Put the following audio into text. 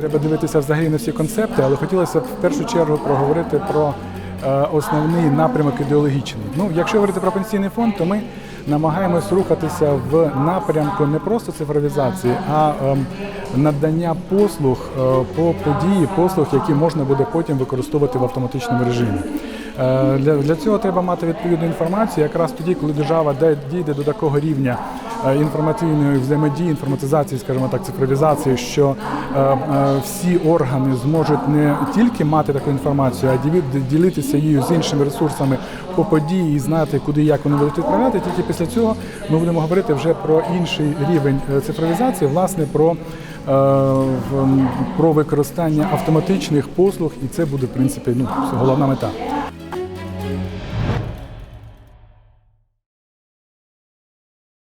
треба дивитися взагалі на всі концепти, але хотілося б в першу чергу проговорити про е, основний напрямок ідеологічний. Ну, якщо говорити про пенсійний фонд, то ми намагаємось рухатися в напрямку не просто цифровізації, а ем, надання послуг е, по події, послуг, які можна буде потім використовувати в автоматичному режимі. Е, Для, цього треба мати відповідну інформацію. Якраз тоді, коли держава де- дійде до такого рівня інформаційної взаємодії, інформатизації, скажімо так, цифровізації, що е, е, всі органи зможуть не тільки мати таку інформацію, а ділитися її з іншими ресурсами по події і знати, куди і як вони будуть відправляти. Тільки після цього ми будемо говорити вже про інший рівень е, цифровізації, власне, про. е, Про використання автоматичних послуг, і це буде в принципі ну головна мета.